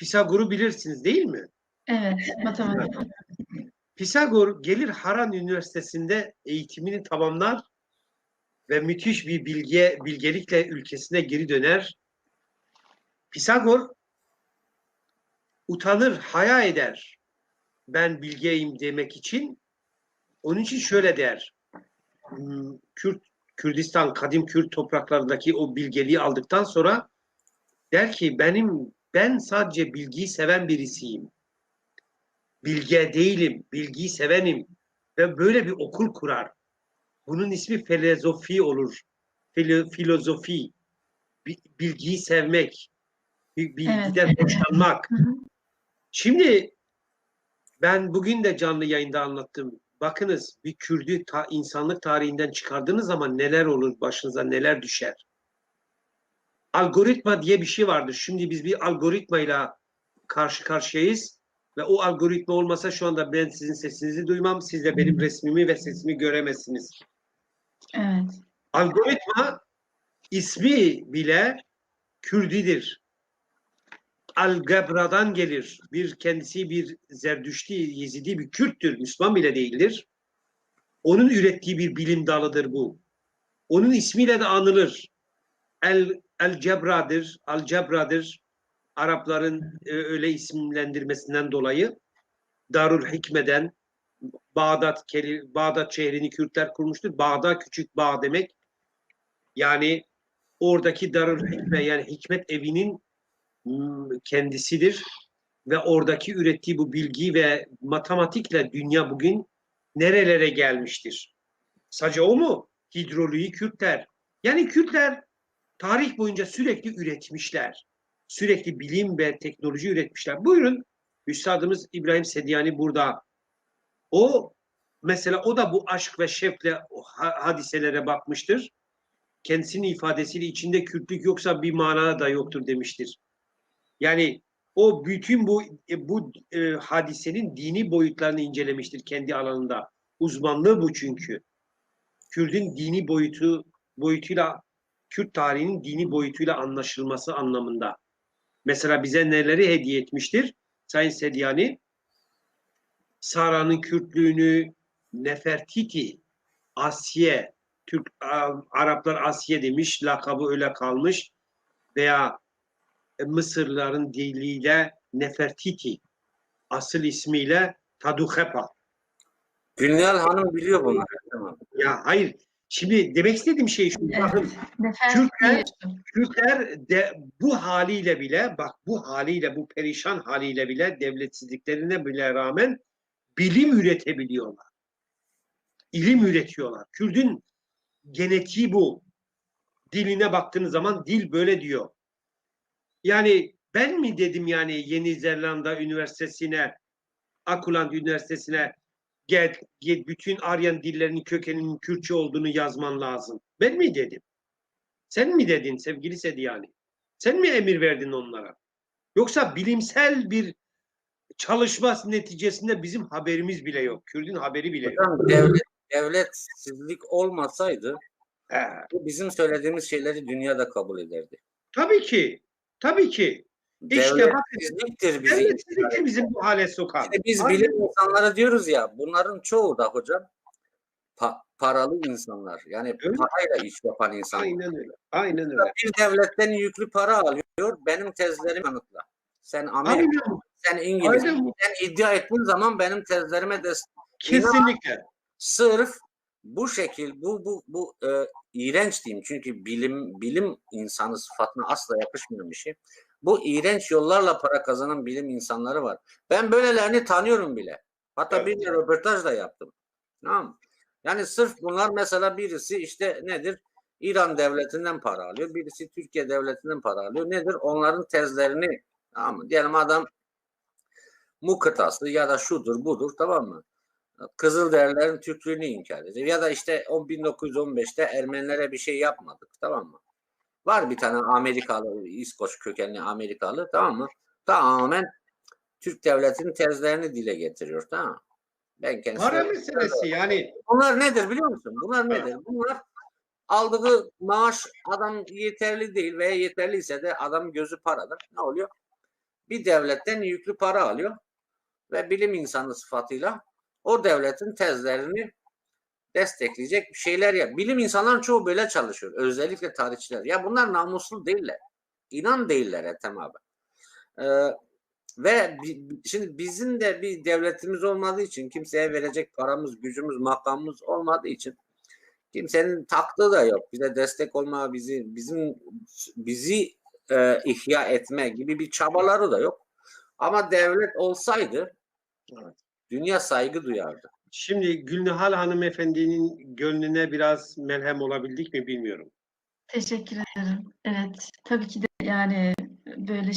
Pisagor'u bilirsiniz değil mi? Evet, matematik. Pisagor gelir Haran Üniversitesi'nde eğitimini tamamlar ve müthiş bir bilge bilgelikle ülkesine geri döner. Pisagor utanır, haya eder. Ben bilgeyim demek için. Onun için şöyle der. Hmm, Kürt Kürdistan, kadim Kürt topraklarındaki o bilgeliği aldıktan sonra der ki benim ben sadece bilgiyi seven birisiyim bilge değilim, bilgiyi sevenim ve böyle bir okul kurar. Bunun ismi filozofi olur. Filo, filozofi. Bi- Bilgiyi sevmek. bi- Bilgiden hoşlanmak. Hı hı. Şimdi ben bugün de canlı yayında anlattım. Bakınız bir Kürdü ta, insanlık tarihinden çıkardığınız zaman neler olur, başınıza neler düşer. Algoritma diye bir şey vardır. Şimdi biz bir algoritmayla karşı karşıyayız ve o algoritma olmasa şu anda ben sizin sesinizi duymam, siz de benim resmimi ve sesimi göremezsiniz. Evet. Algoritma ismi bile Kürdidir. Algebradan gelir. Bir kendisi bir Zerdüşti, Yezidi bir Kürttür. Müslüman bile değildir. Onun ürettiği bir bilim dalıdır bu. Onun ismiyle de anılır. El, el Cebradır, Al Cebradır. Arapların e, öyle isimlendirmesinden dolayı Darül Hikme'den Bağdat, Bağdat şehrini Kürtler kurmuştur. Bağda küçük bağ demek. Yani oradaki Darül Hikme yani hikmet evinin mm, kendisidir ve oradaki ürettiği bu bilgi ve matematikle dünya bugün nerelere gelmiştir? Sadece o mu? Hidroloji Kürtler. Yani Kürtler tarih boyunca sürekli üretmişler. Sürekli bilim ve teknoloji üretmişler. Buyurun Üstadımız İbrahim Sedyani burada. O mesela o da bu aşk ve şevkle hadiselere bakmıştır. Kendisinin ifadesiyle içinde Kürtlük yoksa bir mana da yoktur demiştir. Yani o bütün bu e, bu e, hadisenin dini boyutlarını incelemiştir kendi alanında. Uzmanlığı bu çünkü. Kürt'ün dini boyutu boyutuyla Kürt tarihinin dini boyutuyla anlaşılması anlamında. Mesela bize neleri hediye etmiştir? Sayın Sedyani Sara'nın Kürtlüğünü Nefertiti, Asiye, Türk Araplar Asiye demiş, lakabı öyle kalmış veya Mısırlıların diliyle Nefertiti, asıl ismiyle Taduhepa. Günyal Hanım biliyor. Tamam. Ya hayır, şimdi demek istediğim şey şu, bakın Nefertiti. Kürtler de bu haliyle bile bak bu haliyle bu perişan haliyle bile devletsizliklerine bile rağmen bilim üretebiliyorlar. İlim üretiyorlar. Kürdün genetiği bu. Diline baktığınız zaman dil böyle diyor. Yani ben mi dedim yani Yeni Zelanda Üniversitesi'ne, Akuland Üniversitesi'ne gel, gel bütün Aryan dillerinin kökeninin Kürtçe olduğunu yazman lazım. Ben mi dedim? Sen mi dedin sevgili Sediyani? Sen mi emir verdin onlara? Yoksa bilimsel bir çalışma neticesinde bizim haberimiz bile yok. Kürt'ün haberi bile yok. Devlet, devletsizlik olmasaydı He, bizim söylediğimiz şeyleri dünyada kabul ederdi. tabii ki. Tabii ki. İşte bakın devletsizlik bizim bu hale sokan. İşte biz Aynen. bilim insanları diyoruz ya bunların çoğu da hocam pa- paralı insanlar. Yani Öyle. parayla iş yapan insanlar. Aynen öyle. Aynen öyle. Bir devletten yüklü para alıyor. Benim tezlerimi kanıtla. Sen Amerika, Aynen, sen İngiliz. aynen. Sen iddia ettiğin zaman benim tezlerime de Kesinlikle. sırf bu şekil bu bu bu e, iğrenç diyeyim çünkü bilim bilim insanı sıfatına asla yakışmayan bir şey. Bu iğrenç yollarla para kazanan bilim insanları var. Ben böylelerini tanıyorum bile. Hatta Evet. bir de röportaj da yaptım. Tamam mı? Yani sırf bunlar mesela birisi işte nedir? İran devletinden para alıyor. Birisi Türkiye devletinden para alıyor. Nedir? Onların tezlerini tamam mı? Diyelim adam mu kıtası ya da şudur budur tamam mı? Kızılderililerin Türklüğünü inkar ediyor. Ya da işte o 1915'te Ermenilere bir şey yapmadık tamam mı? Var bir tane Amerikalı, İskoç kökenli Amerikalı tamam mı? Tamamen Türk devletinin tezlerini dile getiriyor tamam mı? Ben kendisi. Para meselesi yani. Bunlar nedir biliyor musun? Bunlar nedir? Bunlar aldığı maaş adam yeterli değil veya yeterliyse de adam gözü parada. Ne oluyor? bir devletten yüklü para alıyor ve bilim insanı sıfatıyla o devletin tezlerini destekleyecek bir şeyler yap. Bilim insanların çoğu böyle çalışıyor. Özellikle tarihçiler. Ya bunlar namuslu değiller. İnan değiller Ethem abi. Ee, ve şimdi bizim de bir devletimiz olmadığı için kimseye verecek paramız, gücümüz, makamımız olmadığı için kimsenin taktığı da yok. Bize destek olma, bizi bizim bizi e, ihya etme gibi bir çabaları da yok. Ama devlet olsaydı Evet. dünya saygı duyardı. Şimdi Gülnihal hanımefendinin gönlüne biraz merhem olabildik mi bilmiyorum. Teşekkür ederim. Evet, tabii ki de yani böyle